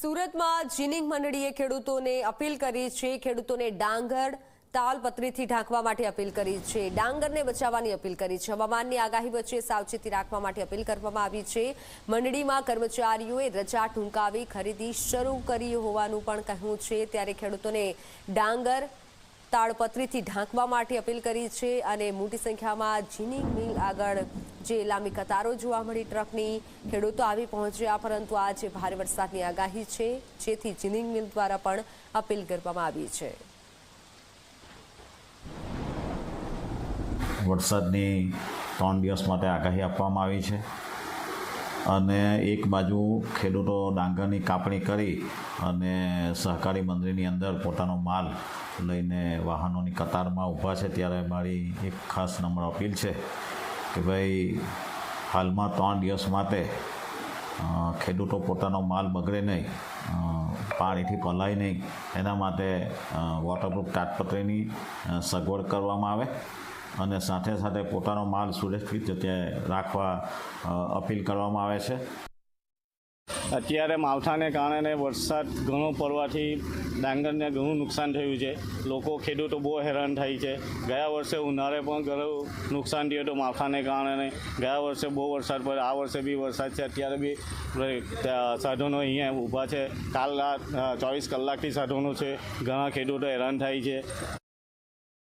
સુરતમાં જીનિંગ મંડળીએ ખેડૂતોને અપીલ કરી છે. ખેડૂતોને ડાંગર તાલપત્રીથી ઢાંકવા માટે અપીલ કરી છે. ડાંગરને બચાવવાની અપીલ કરી છે. હવામાનની આગાહી વચ્ચે સાવચેતી રાખવા માટે અપીલ કરવામાં આવી છે. મંડળીમાં કર્મચારીઓએ રજા ટૂંકાવી ખરીદી શરૂ કરી હોવાનું પણ કહ્યું છે. ત્યારે ખેડૂતોને ડાંગર તાડપત્રીથી ઢાંકવા માટે અપીલ કરી છે અને મોટી સંખ્યામાં જીનિંગ મિલ આગળ જે લાંબી કતારો જોવા મળી ટ્રકની, ખેડૂતો આવી પહોંચ્યા, પરંતુ આજે ભારે વરસાદની આગાહી છે, જેથી જીનિંગ મિલ દ્વારા પણ અપીલ કરવામાં આવી છે. વરસાદની ત્રણ દિવસ માટે આગાહી આપવામાં આવી છે. અને એક બાજુ ખેડૂતો ડાંગરની કાપણી કરી અને સહકારી મંદિરની અંદર પોતાનો માલ લઈને વાહનોની કતારમાં ઊભા છે. ત્યારે મારી એક ખાસ નમ્ર અપીલ છે કે ભાઈ, હાલમાં ત્રણ દિવસ માટે ખેડૂતો પોતાનો માલ બગડે નહીં પાણીથી પલાય નહીં. એના માટે વોટરપ્રૂફ તાટપત્રીની સગવડ કરવામાં આવે. અને સાથે સાથે પોતાનો માલ સુરક્ષિત રીતે રાખવા અપીલ કરવામાં આવે છે. અત્યારે માવઠાને કારણે વરસાદ ઘણો પડવાથી ડાંગરને ઘણું નુકસાન થયું છે. લોકો ખેડૂતો બહુ હેરાન થાય છે. ગયા વર્ષે ઉનાળે પણ ઘણું નુકસાન થયું હતું માવઠાને કારણે. ગયા વર્ષે બહુ વરસાદ પડ્યો. આ વર્ષે બી વરસાદ છે. અત્યારે બી સાધનો અહીંયા ઊભા છે. કાલ ચોવીસ કલાકથી સાધનો છે. ઘણા ખેડૂતો હેરાન થાય છે.